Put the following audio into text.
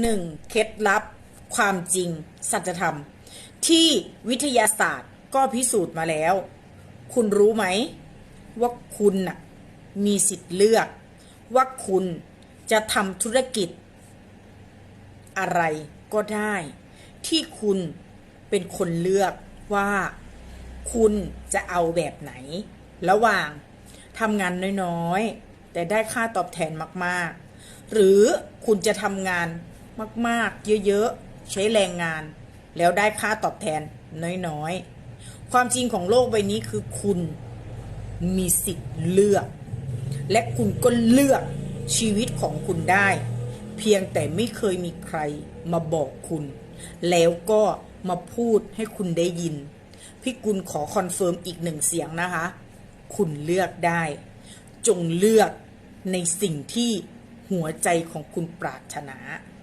หนึ่งเคล็ดลับ ความจริง สัจธรรม ที่วิทยาศาสตร์ก็พิสูจน์มาแล้ว คุณรู้ไหม ว่าคุณน่ะมีสิทธิ์เลือก ว่าคุณจะทำธุรกิจ อะไรก็ได้ ที่คุณเป็นคนเลือกว่า คุณจะเอาแบบไหน ระหว่างทำงานน้อยๆ แต่ได้ค่าตอบแทนมากๆ หรือคุณจะทำงาน มากๆ เยอะๆ ใช้แรงงาน แล้วได้ค่าตอบแทนน้อยๆ ความจริงของโลกใบนี้คือคุณมีสิทธิ์เลือก และคุณก็เลือกชีวิตของคุณได้ เพียงแต่ไม่เคยมีใครมาบอกคุณ แล้วก็มาพูดให้คุณได้ยิน พี่กุลขอคอนเฟิร์มอีกหนึ่งเสียงนะคะ คุณเลือกได้ จงเลือกในสิ่งที่หัวใจของคุณปรารถนา